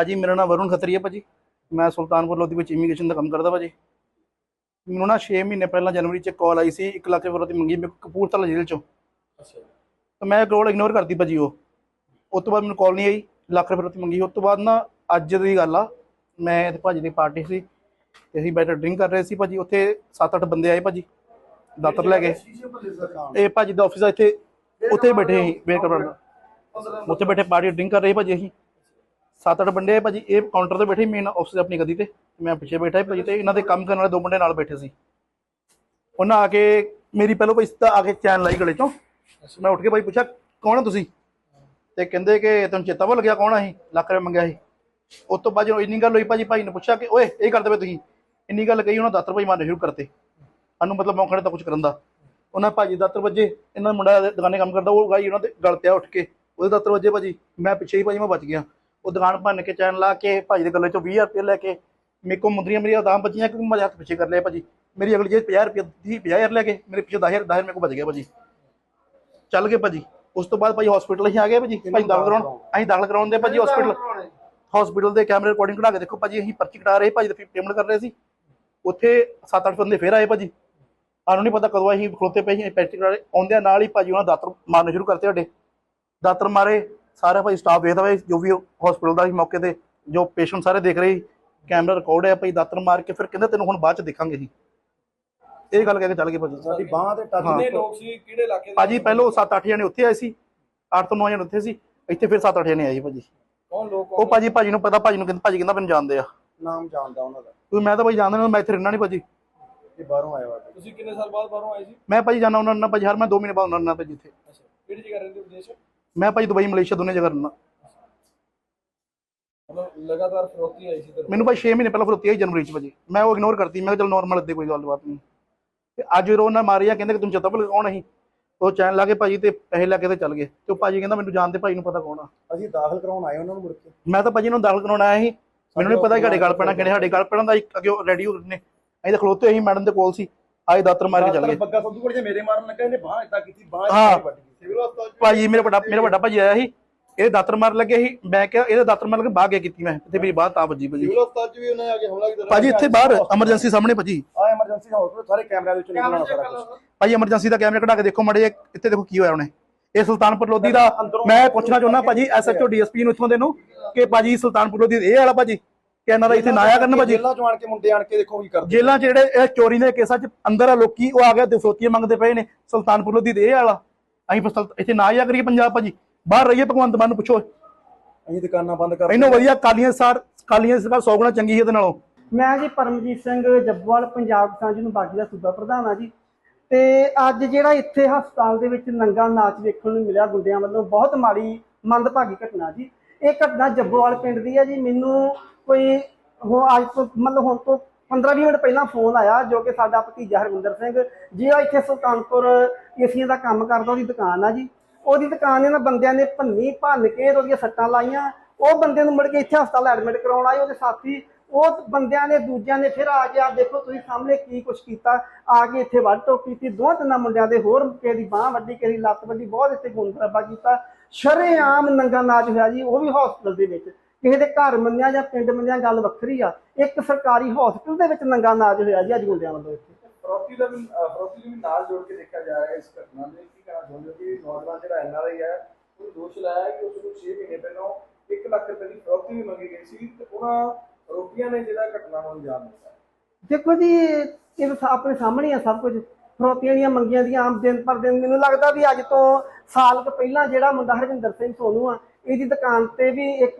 ਭਾਜੀ ਮੇਰਾ ਨਾਮ ਵਰੁਣ ਖੱਤਰੀ ਹੈ ਭਾਜੀ। ਮੈਂ ਸੁਲਤਾਨਪੁਰ ਲੋਧੀ ਵਿੱਚ ਇਮੀਗ੍ਰੇਸ਼ਨ ਦਾ ਕੰਮ ਕਰਦਾ ਭਾਜੀ। ਮੈਨੂੰ ਨਾ 6 ਮਹੀਨੇ ਪਹਿਲਾਂ ਜਨਵਰੀ 'ਚ ਕਾਲ ਆਈ ਸੀ 1 ਲੱਖ ਰੁਪਏ ਦੀ ਮੰਗੀ ਮੈਂ ਕਪੂਰਥਲਾ ਜੇਲ੍ਹ 'ਚੋਂ। ਅੱਛਾ। ਤਾਂ ਮੈਂ ਕੋਲ ਇਗਨੋਰ ਕਰਤੀ ਭਾਜੀ ਉਹ। ਉਸ ਤੋਂ ਬਾਅਦ ਮੈਨੂੰ ਕਾਲ ਨਹੀਂ ਆਈ ਲੱਖ ਰੁਪਏ ਦੀ ਮੰਗੀ। ਉਸ ਤੋਂ ਬਾਅਦ ਨਾ ਅੱਜ ਦੀ ਗੱਲ ਆ ਮੈਂ ਤੇ ਭਾਜੀ ਦੀ ਪਾਰਟੀ ਸੀ ਤੇ ਅਸੀਂ ਬੈਠੇ ਡਰਿੰਕ ਕਰ ਰਹੇ ਸੀ ਭਾਜੀ। ਉੱਥੇ 7-8 ਬੰਦੇ ਆਏ ਭਾਜੀ ਦਾਤਰ ਲੈ ਕੇ ਇਹ ਭਾਜੀ ਦਾ ਆਫਿਸ ਆ ਇੱਥੇ ਉੱਥੇ ਬੈਠੇ ਸੀ ਵੇਟ ਕਰਨ ਉੱਥੇ ਬੈਠੇ ਪਾਰਟੀ ਡਰਿੰਕ ਕਰ ਰਹੇ ਭਾਜੀ ਅਸੀਂ। ਸੱਤ ਅੱਠ ਬੰਦੇ ਆ ਭਾਜੀ, ਇਹ ਕਾਊਂਟਰ ਤੇ ਬੈਠੇ ਮੇਨ ਆਫਿਸ ਆਪਣੀ ਗਦੀ ਤੇ। ਮੈਂ ਪਿੱਛੇ ਬੈਠਾ ਸੀ ਭਾਜੀ ਤੇ, ਇਹਨਾਂ ਦੇ ਕੰਮ ਕਰਨ ਵਾਲੇ ਦੋ ਬੰਦੇ ਨਾਲ ਬੈਠੇ ਸੀ। ਉਹਨਾਂ ਆ ਕੇ ਮੇਰੀ ਪਹਿਲੋਂ ਭਾਈ ਸਿੱਧਾ ਆ ਕੇ ਚੈਨ ਲਾਈ ਗਲੇ ਚੋਂ। ਮੈਂ ਉੱਠ ਕੇ ਭਾਈ ਪੁੱਛਿਆ, ਕੌਣ ਆ ਤੁਸੀਂ? ਤੇ ਕਹਿੰਦੇ ਕਿ ਤੈਨੂੰ ਚੇਤਾ ਭੁੱਲ ਗਿਆ ਕੌਣ ਆ ਅਸੀਂ? ਲੱਖ ਰੁਪਏ ਮੰਗਿਆ ਸੀ। ਉਸ ਤੋਂ ਬਾਅਦ ਜਦੋਂ ਇੰਨੀ ਗੱਲ ਹੋਈ ਭਾਜੀ, ਭਾਈ ਨੇ ਪੁੱਛਿਆ ਕਿ, ਓਏ, ਇਹ ਕਰਦੇ ਪਏ ਤੁਸੀਂ? ਇੰਨੀ ਗੱਲ ਕਹੀ, ਉਹਨਾਂ ਦਾਤਰ ਭਾਈ ਮਾਰਨੇ ਸ਼ੁਰੂ ਕਰਤੇ। ਸਾਨੂੰ ਮਤਲਬ ਮੌਕਾ ਨਹੀਂ ਤਾਂ ਕੁਝ ਕਰਨ ਦਾ। ਉਹਨਾਂ ਭਾਜੀ ਦਾਤਰ ਵੱਜੇ, ਇਹਨਾਂ ਦਾ ਮੁੰਡਾ ਦੁਕਾਨੇ ਕੰਮ ਕਰਦਾ, ਉਹ ਗਾਈ ਉਹਨਾਂ ਦੇ ਗਲ ਪਿਆ ਉੱਠ ਕੇ। ਉਹਦੇ ਦਾਤਰ ਵੱਜੇ ਭਾਜੀ, ਮੈਂ ਪਿੱਛੇ ਹੀ ਭਾਜੀ, ਮੈਂ ਬਚ ਗਿਆ। ਉਹ ਦੁਕਾਨ ਭੰਨ ਕੇ ਚੈਨ ਲਾ ਕੇ ਭਾਜੀ ਦੇ ਗੱਲੇ ਚੋਂ 20000 ਰੁਪਏ ਲੈ ਕੇ ਮੇਰੇ ਕੋਲ ਮੁੰਦਰੀਆਂ ਮੇਰੀਆਂ ਦਾਮ ਬਚੀਆਂ ਕਿ ਮੈਂ ਹੱਥ ਪਿੱਛੇ ਕਰ ਲਿਆ ਭਾਜੀ। ਮੇਰੀ ਅਗਲੀ ਜੇਬ 50 ਰੁਪਏ ਦੀ 50000 ਲੈ ਕੇ ਮੇਰੇ ਪਿੱਛੇ 10000 10000 ਮੇਰੇ ਕੋਲ ਬਚ ਗਿਆ ਭਾਜੀ। ਚੱਲ ਗਏ ਭਾਜੀ। ਉਸ ਤੋਂ ਬਾਅਦ ਭਾਜੀ ਹਸਪੀਟਲ ਹੀ ਆ ਗਏ ਭਾਜੀ। ਭਾਜੀ ਦਾਖਲ ਕਰਾਉਣ ਅਸੀਂ ਦਾਖਲ ਕਰਾਉਣ ਦੇ ਭਾਜੀ ਹਸਪੀਟਲ ਹਸਪੀਟਲ ਦੇ ਕੈਮਰੇ ਰਿਕਾਰਡਿੰਗ ਕਢਾ ਕੇ ਦੇਖੋ ਭਾਜੀ ਅਸੀਂ ਪਰਚੀ ਕਟਾ ਰਹੇ ਭਾਜੀ ਤੇ ਪੇਮੈਂਟ ਕਰ ਰਹੇ ਸੀ। ਉੱਥੇ 7-8 ਬੰਦੇ ਫੇਰ ਆਏ ਭਾਜੀ। ਸਾਨੂੰ ਨਹੀਂ ਪਤਾ ਕਦੋਂ ਅਸੀਂ ਖਲੋਤੇ ਪਏ ਸੀ ਪਰਚੀ ਕਟਾ ਰਹੇ। ਆਉਂਦਿਆਂ ਨਾਲ ਹੀ ਭਾਜੀ ਉਹਨਾਂ ਦਾਤਰ ਮਾਰਨੇ ਸ਼ੁਰੂ ਕਰਤੇ ਸਾਡੇ। ਦਾਤਰ ਮਾਰੇ। ਸਾਰਾ ਭਾਈ ਸਟਾਫ ਵੇਖਦਾ ਵੇ ਜੋ ਵੀ ਹਸਪੀਟਲ ਦਾ ਮੌਕੇ ਤੇ ਜੋ ਪੇਸ਼ੈਂਟ ਸਾਰੇ ਦੇਖ ਰਹੇ ਕੈਮਰਾ ਰਿਕਾਰਡ ਹੈ ਭਾਈ ਦਾਤਰ ਮਾਰ ਕੇ ਫਿਰ ਕਹਿੰਦੇ ਤੈਨੂੰ ਹੁਣ ਬਾਅਦ ਚ ਦੇਖਾਂਗੇ ਜੀ। ਇਹ ਗੱਲ ਕਹਿ ਕੇ ਚੱਲ ਗਏ ਭਾਜੀ। ਸਾਡੀ ਬਾਹ ਤੇ ਟੱਚ। ਕਿੰਨੇ ਲੋਕ ਸੀ ਕਿਹੜੇ ਇਲਾਕੇ ਦੇ ਭਾਜੀ ਪਹਿਲੋਂ 7-8 ਜਣੇ ਉੱਥੇ ਆਏ ਸੀ 8 ਤੋਂ 9 ਜਣੇ ਉੱਥੇ ਸੀ ਇੱਥੇ ਫਿਰ 7-8 ਜਣੇ ਆਏ ਭਾਜੀ। ਕੌਣ ਲੋਕ ਉਹ ਭਾਜੀ ਭਾਜੀ ਨੂੰ ਪਤਾ ਭਾਜੀ ਨੂੰ ਕਹਿੰਦੇ ਭਾਜੀ ਕਹਿੰਦਾ ਮੈਨੂੰ ਜਾਣਦੇ ਆ। ਨਾਮ ਜਾਣਦਾ ਉਹਨਾਂ ਦਾ। ਕਿਉਂਕਿ ਮੈਂ ਤਾਂ ਭਾਈ ਜਾਣਦਾ ਨਹੀਂ ਮੈਂ ਇੱਥੇ ਰਹਿਣਾ ਨਹੀਂ ਭਾਜੀ। ਇਹ ਬਾਹਰੋਂ ਆਇਆ ਵਾ ਤੁਸੀਂ ਕਿੰਨੇ ਸਾਲ ਬਾਅਦ ਬਾਹਰੋਂ ਆਏ ਸੀ? ਮੈਂ ਭਾਜੀ ਜਾਣਾ ਉਹਨਾਂ ਨਾਲ ਭਾਜੀ ਹਰ ਮੈਂ 2 ਮਹੀਨੇ ਬਾਅਦ ਉਹਨਾਂ ਨਾਲ ਭਾਜੀ ਇੱਥੇ। ਅੱਛਾ ਕਿਹੜੀ ਜਗ੍ਹਾ ਰਹਿੰਦੇ ਹੋ ਵਿਦੇਸ਼? ਮੈਂ ਭਾਜੀ ਦੁਬਈ ਮਲੇਸ਼ੀਆ ਦੋਨੇ ਜਗ੍ਹਾ ਰਹਿਣਾ ਮਤਲਬ ਲਗਾਤਾਰ ਫਰੋਤੀ ਆਈ ਸੀ ਤੇ ਮੈਨੂੰ ਭਾਈ 6 ਮਹੀਨੇ ਪਹਿਲਾਂ ਫਿਰ ਉੱਤੀ ਆਈ ਜਨਵਰੀ ਚ ਭਾਜੀ। ਮੈਂ ਉਹ ਇਗਨੋਰ ਕਰਤੀ ਮੈਂ ਕਿਹਾ ਚਲ ਨਾਰਮਲ ਇੱਥੇ ਕੋਈ ਗੱਲਬਾਤ ਨਹੀਂ। ਤੇ ਅੱਜ ਉਹਨਾਂ ਮਾਰਿਆ ਕਹਿੰਦੇ ਕਿ ਤੁਮ ਚੇਤਾ ਭੁੱਲ ਕੌਣ ਅਸੀਂ? ਉਹ ਚੈਨ ਲਾ ਕੇ ਭਾਜੀ ਤੇ ਪੈਸੇ ਲੈ ਕੇ ਤੇ ਚੱਲ ਗਏ। ਤੇ ਉਹ ਭਾਜੀ ਕਹਿੰਦਾ ਮੈਨੂੰ ਜਾਣਦੇ ਭਾਈ ਨੂੰ ਪਤਾ ਕੌਣ ਆ? ਅਸੀਂ ਦਾਖਲ ਕਰਾਉਣ ਆਏ ਉਹਨਾਂ ਨੂੰ ਮੁੜ ਕੇ। ਮੈਂ ਤਾਂ ਭਾਜੀ ਨੂੰ ਦਾਖਲ ਕਰਾਉਣ ਆਇਆ ਸੀ। ਮੈਨੂੰ ਨਹੀਂ ਪਤਾ ਕਿ ਸਾਡੇ ਗੱਲ ਪੈਣਾ ਕਿਹੜੇ ਸਾਡੇ ਗੱਲ ਪੈਣਾ ਦਾ ਇੱਕ ਅੱਗੇ ਰੈਡੀ ਹੋ ਗਏ ਨੇ। ਅਸੀਂ ਤਾਂ ਖਲੋਤੇ ਸੀ ਮੈਡਮ ਦੇ ਕੋਲ ਸੀ। ਆਏ ਦਾਤਰ ਮਾਰ ਕੇ ਚੱਲ ਗਏ। ਬੱਗਾ ਸੰਧੂ ਕੋਲ ਜੇ ਮੇਰੇ ਮਾਰਨ ਲੱਗਾ ਇਹਨੇ ਬਾਹ ਇਦਾਂ ਕੀਤੀ ਬਾਹ। ਵੱਢ ਗਈ। ਸਿਵਲ ਹਸਪਤਾਲ ਭਾਜੀ ਮੇਰਾ ਵੱਡਾ ਮੇਰਾ ਵੱਡਾ ਭਾਜੀ ਆਇਆ ਸੀ। ਇਹ ਦਾਤਰ ਮਾਰ ਲੱਗੇ ਸੀ। ਮੈਂ ਕਿਹਾ ਇਹਦੇ ਦਾਤਰ ਮਾਰ ਕੇ ਬਾਹਰ ਗਿਆ ਕੀਤੀ ਮੈਂ। ਤੇ ਮੇਰੀ ਬਾਹ ਤਾਂ ਵੱਜੀ ਭਾਜੀ ਸਿਵਲ ਹਸਪਤਾਲ ਚ ਵੀ ਉਹਨੇ ਆ ਕੇ ਹਮਲਾ ਕੀਤਾ। ਭਾਜੀ ਇੱਥੇ ਬਾਹਰ ਐਮਰਜੈਂਸੀ ਸਾਹਮਣੇ ਭਾਜੀ ਆ ਐਮਰਜੈਂਸੀ ਹਸਪਤਾਲ ਸਾਰੇ ਕੈਮਰਿਆਂ ਦੇ ਵਿੱਚੋਂ ਨਿਕਲਣਾ ਸਾਰਾ ਕੁਝ ਭਾਜੀ ਐਮਰਜੈਂਸੀ ਦਾ ਕੈਮਰਾ ਕਢਾ ਕੇ ਦੇਖੋ ਮੜੇ ਇੱਥੇ ਦੇਖੋ ਕੀ ਹੋਇਆ ਉਹਨੇ। ਇਹ ਸੁਲਤਾਨਪੁਰ ਲੋਧੀ ਦਾ ਮੈਂ ਪੁੱਛਣਾ ਚਾਹੁੰਦਾ ਭਾਜੀ ਐਸਐਚਓ ਡੀਐਸਪੀ ਨੂੰ ਇੱਥੋਂ ਦੇ ਨੂੰ ਕਿ ਭਾਜੀ ਸੁਲਤਾਨਪੁਰ ਲੋਧੀ ਇਹ ਵਾਲਾ ਭਾਜੀ ਕਿ ਇਹਨਾਂ ਦਾ ਇੱਥੇ ਨਾ ਆਇਆ ਕਰਨ ਭਾਜੀ ਜੇਲਾਂ ਚੋਂ ਆਣ ਕੇ ਮੁੰਡੇ ਆਣ ਕੇ ਦੇਖੋ ਕੀ ਕਰਦੇ। ਜੇਲਾਂ 'ਚ ਜਿਹੜੇ ਇਹ ਚੋਰੀ ਦੇ ਕੇਸਾਂ 'ਚ ਅੰਦਰ ਆ ਲੋਕੀ ਉਹ ਆ ਗਿਆ ਦਫਰੋਤੀਆਂ ਮੰਗਦੇ ਪਏ ਨੇ। ਸੁਲਤਾਨਪੁਰ ਲੋਧੀ ਦੇ ਇਹ ਵਾਲਾ। ਅਸੀਂ ਸੁਲਤ- ਇੱਥੇ ਨਾ ਆਇਆ ਕਰੀਏ ਪੰਜਾਬ ਭਾਜੀ ਬਾਹਰ ਰਹੀਏ ਭਗਵੰਤ ਮਾਨ ਨੂੰ ਪੁੱਛੋ। ਅਸੀਂ ਦੁਕਾਨਾਂ ਬੰਦ ਕਰ ਇਹਨੂੰ ਵਧੀਆ ਕਾਲੀਆਂ ਸਾਰ ਕਾਲੀਆਂ ਸਰਕਾਰ 100 ਗੁਣਾ ਚੰਗੀ ਸੀ ਇਹਦੇ ਨਾਲੋਂ। ਮੈਂ ਜੀ ਪਰਮਜੀਤ ਸਿੰਘ ਜੱਬੋਵਾਲ ਪੰਜਾਬ ਕਿਸਾਨ ਯੂਨੀਅਨ ਬਾਗੀ ਦਾ ਸੂਬਾ ਪ੍ਰਧਾਨ ਆ ਜੀ। ਤੇ ਅੱਜ ਜਿਹੜਾ ਇੱਥੇ ਹਸਪਤਾਲ ਦੇ ਵਿੱਚ ਨੰਗਾ ਨਾਚ ਵੇਖਣ ਨੂੰ ਮਿਲਿਆ ਗੁੰਡਿਆਂ ਵੱਲੋਂ ਬਹੁਤ ਮਾੜੀ ਮੰਦਭਾਗੀ ਘਟਨਾ ਜੀ। ਇਹ ਘਟਨਾ ਜੱਬੋਵਾਲ ਪਿੰਡ ਦੀ ਹੈ ਜੀ। ਮੈਨੂੰ ਕੋਈ ਹੋ ਅੱਜ ਤੋਂ ਮਤਲਬ ਹੁਣ ਤੋਂ 15-20 ਮਿੰਟ ਪਹਿਲਾਂ ਫੋਨ ਆਇਆ ਜੋ ਕਿ ਸਾਡਾ ਭਤੀਜਾ ਹਰਵਿੰਦਰ ਸਿੰਘ ਜਿਹੜਾ ਇੱਥੇ ਸੁਲਤਾਨਪੁਰ ਏਸੀਆਂ ਦਾ ਕੰਮ ਕਰਦਾ, ਉਹਦੀ ਦੁਕਾਨ ਆ ਜੀ। ਉਹਦੀ ਦੁਕਾਨ ਇਹਨਾਂ ਬੰਦਿਆਂ ਨੇ ਭੰਨੀ, ਭੰਨ ਕੇ ਉਹਦੀਆਂ ਸੱਟਾਂ ਲਾਈਆਂ। ਉਹ ਬੰਦੇ ਨੂੰ ਮੁੜ ਕੇ ਇੱਥੇ ਹਸਪਤਾਲ ਐਡਮਿਟ ਕਰਾਉਣ ਆਏ ਉਹਦੇ ਸਾਥੀ। ਉਹ ਬੰਦਿਆਂ ਨੇ, ਦੂਜਿਆਂ ਨੇ ਫਿਰ ਆ ਕੇ ਆ ਦੇਖੋ ਤੁਸੀਂ ਸਾਹਮਣੇ ਕੀ ਕੁਛ ਕੀਤਾ। ਆ ਕੇ ਇੱਥੇ ਵੱਢ ਟੋਕ ਕੀਤੀ ਦੋ ਤਿੰਨਾਂ ਮੁੰਡਿਆਂ ਦੇ ਹੋਰ ਕਿਸੇ ਦੀ ਬਾਹ ਵੱਢੀ, ਕਿਸੇ ਦੀ ਲੱਤ ਵੱਢੀ, ਬਹੁਤ ਇੱਥੇ ਗੁੰਦਰਾਬਾ ਕੀਤਾ। ਸ਼ਰੇਆਮ ਨੰਗਾ ਨਾਚ ਹੋਇਆ ਜੀ, ਉਹ ਵੀ ਹਸਪਤਾਲ ਦੇ ਵਿੱਚ। ਕਿਸੇ ਦੇ ਘਰ ਮੰਨਿਆ ਜਾਂ ਪਿੰਡ ਮੰਨਿਆ ਗੱਲ ਵੱਖਰੀ ਆ। ਇੱਕ ਸਰਕਾਰੀ ਹਸਪਤਾਲ ਦੇ ਵਿੱਚ ਨੰਗਾ ਨਾਚ ਹੋਇਆ ਜੀ ਅੱਜ ਗੁੰਡਿਆਂ ਵੱਲੋਂ ਇੱਥੇ। ਫਰੋਤੀ ਦਾ ਵੀ ਫਰੋਤੀ ਨੂੰ ਵੀ ਨਾਲ ਜੋੜ ਕੇ ਦੇਖਿਆ ਜਾ ਰਿਹਾ ਹੈ ਇਸ ਘਟਨਾ ਦੇ। ਕੀ ਕਹਿਣਾ ਚਾਹੁੰਦੇ ਕਿ ਨੌਜਵਾਨ ਜਿਹੜਾ ਐਨਆਰਆਈ ਹੈ ਉਹ ਦੋਸ਼ ਲਾਇਆ ਕਿ ਉਸ ਨੂੰ 6 ਮਹੀਨੇ ਪਹਿਲਾਂ 1 ਲੱਖ ਰੁਪਏ ਦੀ ਫਰੋਤੀ ਵੀ ਮੰਗੀ ਗਈ ਸੀ ਤੇ ਉਹਨਾਂ ਰੋਪੀਆਂ ਨੇ ਜਿਹੜਾ ਘਟਨਾ ਨੂੰ ਅੰਜਾਮ ਦਿੱਤਾ। ਦੇਖੋ ਜੀ ਇਹ ਆਪਣੇ ਸਾਹਮਣੇ ਆ ਸਭ ਕੁਝ। ਫਰੋਤੀਆਂ ਦੀਆਂ ਮੰਗੀਆਂ ਦੀਆਂ ਆਮ ਦਿਨ ਪਰ ਦਿਨ ਮੈਨੂੰ ਲੱਗਦਾ ਵੀ ਅੱਜ ਤੋਂ ਸਾਲ ਕੁ ਪਹਿਲਾਂ ਜਿਹੜਾ ਮੁੰਡਾ ਹਰਵਿੰਦਰ ਸਿੰਘ ਸੋਨੂ ਆ ਇਹਦੀ ਦੁਕਾਨ ਤੇ ਵੀ ਇੱਕ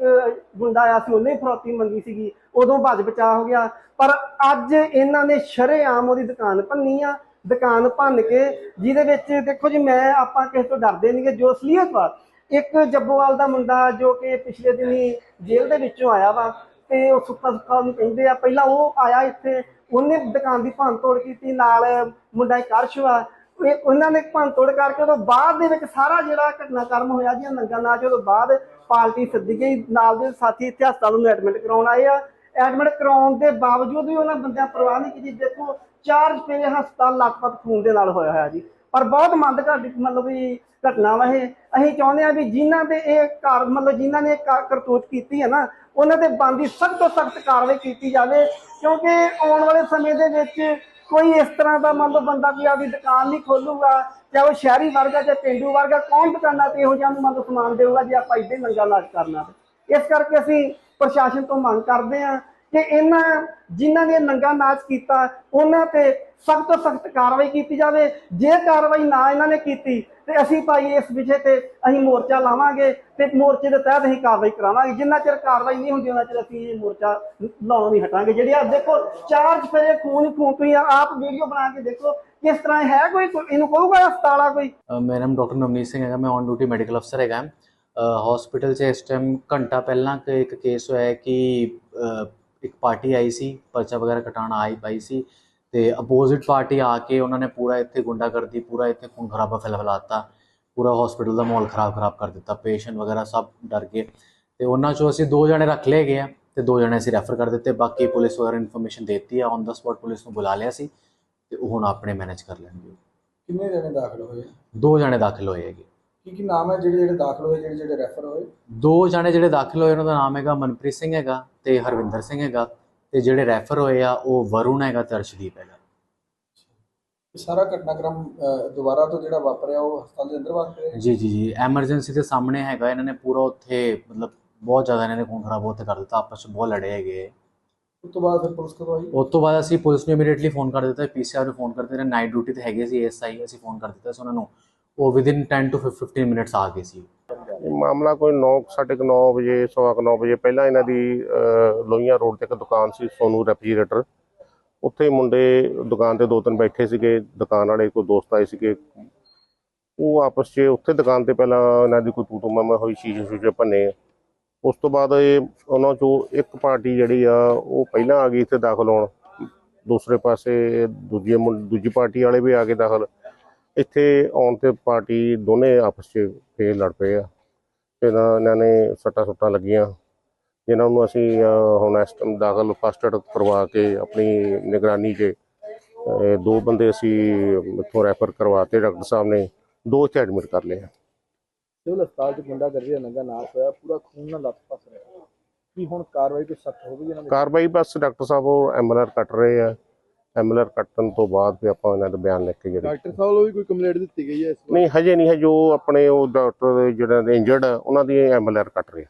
ਗੁੰਡਾ ਆਇਆ ਸੀ, ਉਹਨੇ ਫਰੋਤੀ ਮੰਗੀ ਸੀਗੀ। ਉਦੋਂ ਭੱਜ ਬਚਾ ਹੋ ਗਿਆ। ਪਰ ਅੱਜ ਇਹਨਾਂ ਨੇ ਸ਼ਰੇਆਮ ਉਹਦੀ ਦੁਕਾਨ ਭੰਨੀ ਆ। ਦੁਕਾਨ ਭੰਨ ਕੇ ਜਿਹਦੇ ਵਿੱਚ, ਦੇਖੋ ਜੀ, ਮੈਂ, ਆਪਾਂ ਕਿਸੇ ਤੋਂ ਡਰਦੇ ਨਹੀਂ ਕਿ ਜੋ ਅਸਲੀਅਤ ਵਾ ਇੱਕ ਜੱਬੋਵਾਲ ਦਾ ਮੁੰਡਾ ਜੋ ਕਿ ਪਿਛਲੇ ਦਿਨੀ ਜੇਲ੍ਹ ਦੇ ਵਿੱਚੋਂ ਆਇਆ ਵਾ ਤੇ ਉਹ ਸੁੱਕਾ ਸੁੱਕਾ ਉਹਨੂੰ ਕਹਿੰਦੇ ਆ। ਪਹਿਲਾਂ ਉਹ ਆਇਆ ਇੱਥੇ, ਉਹਨੇ ਦੁਕਾਨ ਦੀ ਭੰਨ ਤੋੜ ਕੀਤੀ। ਨਾਲ ਮੁੰਡਾ ਇੱਕ ਅਰਸ਼ ਵਾ ਇਹ ਉਹਨਾਂ ਨੇ ਭੰਨ ਤੋੜ ਕਰਕੇ ਉਦੋਂ ਬਾਅਦ ਦੇ ਵਿੱਚ ਸਾਰਾ ਜਿਹੜਾ ਘਟਨਾਕ੍ਰਮ ਹੋਇਆ ਜੀ ਨੰਗਾ ਨਾਚ ਉਦੋਂ ਬਾਅਦ ਪਾਰਟੀ ਸੱਦੀ ਗਈ। ਨਾਲ ਦੇ ਸਾਥੀ ਇੱਥੇ ਹਸਪਤਾਲ ਨੂੰ ਐਡਮਿਟ ਕਰਾਉਣ ਆਏ ਆ। ਐਡਮਿਟ ਕਰਾਉਣ ਦੇ ਬਾਵਜੂਦ ਵੀ ਉਹਨਾਂ ਬੰਦਿਆਂ ਪਰਵਾਹ ਨਹੀਂ ਕੀਤੀ। ਦੇਖੋ, ਚਾਰ ਰੁਪਏ ਹਸਪਤਾਲ ਲਖਪਤ ਖੂਨ ਦੇ ਨਾਲ ਹੋਇਆ ਹੋਇਆ ਜੀ। ਪਰ ਬਹੁਤ ਮੰਦ ਘਾਟੀ ਮਤਲਬ ਵੀ ਘਟਨਾ ਵਾ ਇਹ। ਅਸੀਂ ਚਾਹੁੰਦੇ ਆ ਵੀ ਜਿਨ੍ਹਾਂ ਦੇ ਇਹ ਕਾਰ ਮਤਲਬ ਜਿਨ੍ਹਾਂ ਨੇ ਇਹ ਕਰਤੂਤ ਕੀਤੀ ਹੈ ਨਾ, ਉਹਨਾਂ ਤੇ ਬੰਦੀ ਸਖਤ ਤੋਂ ਸਖਤ ਕਾਰਵਾਈ ਕੀਤੀ ਜਾਵੇ। ਕਿਉਂਕਿ ਆਉਣ ਵਾਲੇ ਸਮੇਂ ਦੇ ਵਿੱਚ ਕੋਈ ਇਸ ਤਰ੍ਹਾਂ ਦਾ ਮੰਨ ਲਓ ਬੰਦਾ ਵੀ ਆਪਦੀ ਦੁਕਾਨ ਨਹੀਂ ਖੋਲੂਗਾ ਚਾਹੇ ਉਹ ਸ਼ਹਿਰੀ ਵਰਗਾ ਚਾਹੇ ਪਿੰਡੂ ਵਰਗਾ ਕੌਣ ਦੁਕਾਨਾਂ ਤੇ ਇਹੋ ਜਿਹਾ ਨੂੰ ਮੰਨ ਲਓ ਸਮਾਨ ਦੇਊਗਾ ਜੇ ਆਪਾਂ ਇੱਦਾਂ ਹੀ ਨੰਗਾ ਨਾਚ ਕਰਨਾ ਇਸ ਕਰਕੇ ਅਸੀਂ ਪ੍ਰਸ਼ਾਸਨ ਤੋਂ ਮੰਗ ਕਰਦੇ ਹਾਂ ਕਿ ਇਹਨਾਂ ਜਿਨ੍ਹਾਂ ਨੇ ਨੰਗਾ ਨਾਚ ਕੀਤਾ, ਉਹਨਾਂ ਤੇ ਸਖਤ ਤੋਂ ਸਖਤ ਕਾਰਵਾਈ ਕੀਤੀ ਜਾਵੇ। ਜੇ ਕਾਰਵਾਈ ਨਾ ਇਹਨਾਂ ਨੇ ਕੀਤੀ ਤੇ ਅਸੀਂ ਭਾਈ ਇਸ ਵਿਸ਼ੇ ਤੇ ਅਸੀਂ ਮੋਰਚਾ ਲਾਵਾਂਗੇ ਤੇ ਮੋਰਚੇ ਦੇ ਤਹਿਤ ਅਸੀਂ ਕਾਰਵਾਈ ਕਰਾਵਾਂਗੇ। ਜਿੰਨਾ ਚਿਰ ਕਾਰਵਾਈ ਨਹੀਂ ਹੁੰਦੀ, ਉਹਨਾਂ ਚਿਰ ਅਸੀਂ ਇਹ ਮੋਰਚਾ ਲਾਉਣੋਂ ਨਹੀਂ ਹਟਾਂਗੇ। ਜਿਹੜੀ ਆ ਦੇਖੋ, ਚਾਰ ਚਫੇਰੇ ਖੂਨ ਖੂਨ, ਤੁਸੀਂ ਆਪ ਵੀਡੀਓ ਬਣਾ ਕੇ ਦੇਖੋ, ਕਿਸ ਤਰ੍ਹਾਂ ਹੈ ਕੋਈ? ਇਹਨੂੰ ਕਹੂਗਾ ਹਸਪਤਾਲ ਕੋਈ? ਮੇਰਾ ਨਾਮ ਡਾਕਟਰ ਨਵਨੀਤ ਸਿੰਘ ਹੈਗਾ, ਮੈਂ ਔਨ ਡਿਊਟੀ ਮੈਡੀਕਲ ਅਫਸਰ ਹੈਗਾ। ਹਸਪੀਟਲ 'ਚ ਇਸ ਟਾਈਮ ਘੰਟਾ ਪਹਿਲਾਂ ਇੱਕ ਕੇਸ ਹੋਇਆ ਕਿ ਇੱਕ ਪਾਰਟੀ ਆਈ ਸੀ, ਪਰਚਾ ਵਗੈਰਾ ਕਟਾਉਣ ਆਈ ਪਾਈ ਸੀ। ਤੇ ਅਪੋਜ਼ਿਟ ਪਾਰਟੀ ਆ ਕੇ ਉਹਨਾਂ ਨੇ ਪੂਰਾ ਇੱਥੇ ਗੁੰਡਾਗਰਦੀ ਪੂਰਾ ਇੱਥੇ ਖੂਨ ਖਰਾਬਾ ਫੈਲਾਤਾ ਪੂਰਾ ਹਸਪੀਟਲ ਦਾ ਮਾਹੌਲ ਖਰਾਬ ਖਰਾਬ ਕਰ ਦਿੱਤਾ ਪੇਸ਼ੈਂਟ ਵਗੈਰਾ ਸਭ ਡਰ ਗਏ। ਤੇ ਉਹਨਾਂ ਚੋਂ ਅਸੀਂ ਦੋ ਜਣੇ ਰੱਖ ਲਏ ਗਏ ਆ ਤੇ ਦੋ ਜਣੇ ਅਸੀਂ ਰੈਫਰ ਕਰ ਦਿੱਤੇ ਬਾਕੀ ਪੁਲਿਸ ਵਗੈਰਾ ਇਨਫੋਰਮੇਸ਼ਨ ਦਿੱਤੀ ਆ ਔਨ ਦਾ ਸਪੌਟ ਪੁਲਿਸ ਨੂੰ ਬੁਲਾ ਲਿਆ ਸੀ ਤੇ ਉਹ ਹੁਣ ਆਪਣੇ ਮੈਨੇਜ ਕਰ ਲੈਣਗੇ। ਕਿੰਨੇ ਜਣੇ ਦਾਖਲ ਹੋਏ ਦੋ ਜਣੇ ਦਾਖਲ ਹੋਏ ਹੈਗੇ। ਕੀ ਕੀ ਨਾਮ ਹੈ ਜਿਹੜੇ ਜਿਹੜੇ ਦਾਖਲ ਹੋਏ ਜਿਹੜੇ ਜਿਹੜੇ ਰੈਫਰ ਹੋਏ? ਦੋ ਜਣੇ ਜਿਹੜੇ ਦਾਖਲ ਹੋਏ ਉਹਨਾਂ ਦਾ ਨਾਮ ਹੈਗਾ ਮਨਪ੍ਰੀਤ ਸਿੰਘ ਹੈਗਾ ਤੇ ਹਰਵਿੰਦਰ ਸਿੰਘ ਹੈਗਾ। ਤੇ ਜਿਹੜੇ ਰੈਫਰ ਹੋਏ ਆ ਉਹ ਵਰੁਣ ਹੈਗਾ ਤੇ ਅਰਸ਼ਦੀਪ ਹੈਗਾ। ਸਾਰਾ ਘਟਨਾਕ੍ਰਮ ਦੁਬਾਰਾ ਤੋਂ ਜਿਹੜਾ ਵਾਪਰਿਆ ਉਹ ਹਸਪਤਾਲ ਦੇ ਅੰਦਰ ਵਾਪਰਿਆ ਜੀ ਜੀ ਜੀ। ਐਮਰਜੈਂਸੀ ਦੇ ਸਾਹਮਣੇ ਹੈਗਾ। ਇਹਨਾਂ ਨੇ ਪੂਰਾ ਉੱਥੇ ਮਤਲਬ ਬਹੁਤ ਜ਼ਿਆਦਾ ਇਹਨਾਂ ਨੇ ਖੂਨ ਖਰਾਬ ਉੱਥੇ ਕਰ ਦਿੱਤਾ। ਆਪਸ ਵਿੱਚ ਬਹੁਤ ਲੜੇ ਹੈਗੇ। ਉਸ ਤੋਂ ਬਾਅਦ ਫਿਰ ਪੁਲਿਸ ਕਦੋਂ ਆਈ? ਉਸ ਤੋਂ ਬਾਅਦ ਅਸੀਂ ਪੁਲਿਸ ਨੂੰ ਇਮੀਡੀਏਟਲੀ ਫੋਨ ਕਰ ਦਿੱਤਾ। ਪੀਸੀਆਰ ਨੂੰ ਫੋਨ ਕਰਦੇ ਨੇ ਨਾਈਟ ਡਿਊਟੀ ਤੇ ਹੈਗੇ ਸੀ ਐਸਆਈ ਅਸੀਂ ਫੋਨ ਕਰ ਦਿੱਤਾ ਸੀ ਉਹਨਾਂ ਨੂੰ। ਉਹ ਵਿਦਿਨ 10 ਟੂ 15 ਮਿੰਟਸ ਆ ਗਏ ਸੀ। ਇਹ ਮਾਮਲਾ ਕੋਈ 9 ਸਾਢੇ ਕੁ 9 ਵਜੇ, ਸਵਾ ਕੁ 9 ਵਜੇ ਪਹਿਲਾਂ ਇਹਨਾਂ ਦੀ ਲੋਹੀਆਂ ਰੋਡ ਤੇ ਇੱਕ ਦੁਕਾਨ ਸੀ, ਸੋਨੂ ਰੈਫਰੀਜਰੇਟਰ। ਉੱਥੇ ਮੁੰਡੇ ਦੁਕਾਨ ਤੇ ਦੋ ਤਿੰਨ ਬੈਠੇ ਸੀਗੇ, ਦੁਕਾਨ ਵਾਲੇ ਕੋਈ ਦੋਸਤ ਆਏ ਸੀਗੇ। ਉਹ ਆਪਸ 'ਚ, ਉੱਥੇ ਦੁਕਾਨ ਤੇ ਪਹਿਲਾਂ ਇਹਨਾਂ ਦੀ ਕੋਈ ਤੂ ਮਾਮਾ ਹੋਈ, ਸ਼ੀਸ਼ੇ ਸ਼ੂਸ਼ੇ ਭੰਨੇ ਉਸ ਤੋਂ ਬਾਅਦ ਇਹ ਉਹਨਾਂ ਚੋਂ ਇੱਕ ਪਾਰਟੀ ਜਿਹੜੀ ਆ, ਉਹ ਪਹਿਲਾਂ ਆ ਗਈ ਇੱਥੇ ਦਾਖਲ ਹੋਣ। ਦੂਸਰੇ ਪਾਸੇ ਦੂਜੀ ਦੂਜੀ ਪਾਰਟੀ ਵਾਲੇ ਵੀ ਆ ਕੇ ਦਾਖਲ। ਇੱਥੇ ਆਉਣ ਤੇ ਪਾਰਟੀ ਦੋਨੇ ਆਪਸ 'ਚ ਫੇਰ ਲੜ ਪਏ ਆ। ਤੇ ਨਾ ਇਹਨਾਂ ਨੇ ਸੱਟਾਂ ਸੁੱਟਾਂ ਲੱਗੀਆਂ। ਜਿਨ੍ਹਾਂ ਨੂੰ ਅਸੀਂ ਹੁਣ ਇਸ ਟਾਈਮ ਦਾਖਲ ਫਸਟ ਏਡ ਕਰਵਾ ਕੇ ਆਪਣੀ ਨਿਗਰਾਨੀ 'ਚ ਦੋ ਬੰਦੇ ਅਸੀਂ ਇੱਥੋਂ ਰੈਫਰ ਕਰਵਾਤੇ ਡਾਕਟਰ ਸਾਹਿਬ ਨੇ। ਦੋ ਚ ਐਡਮਿਟ ਕਰ ਲਏ ਸਿਵਲ ਹਸਪਤਾਲ ਚ ਗੁੰਡਾ ਗਰਦੀ ਦਾ ਨੰਗਾ ਨਾਚ ਹੋਇਆ ਪੂਰਾ ਖੂਨ ਨਾਲ ਲੱਤ ਪਸ ਰਿਹਾ। ਕੀ ਹੁਣ ਕਾਰਵਾਈ ਕੋਈ ਸਖਤ ਹੋਵੇਗੀ ਇਹਨਾਂ ਦੇ? ਕਾਰਵਾਈ ਬਸ ਡਾਕਟਰ ਸਾਹਿਬ ਉਹ ਐਮਐਲਆਰ ਕੱਟ ਰਹੇ ਆ। ਐਮਐਲਆਰ ਕੱਟਣ ਤੋਂ ਬਾਅਦ ਫਿਰ ਆਪਾਂ ਇਹਨਾਂ ਦਾ ਬਿਆਨ ਲਿਖ ਕੇ ਜਿਹੜੀ ਡਾਕਟਰ ਸਾਹਿਬ ਵੱਲੋਂ ਵੀ ਕੋਈ ਕੰਪਲੇਂਟ ਦਿੱਤੀ ਗਈ ਹੈ ਇਸ ਨਹੀਂ ਹਜੇ ਨਹੀਂ ਹੈ ਜੋ ਆਪਣੇ ਉਹ ਡਾਕਟਰ ਜਿਹੜੇ ਇੰਜਰਡ ਉਹਨਾਂ ਦੀ ਐਮਐਲਆਰ ਕੱਟ ਰਹੇ।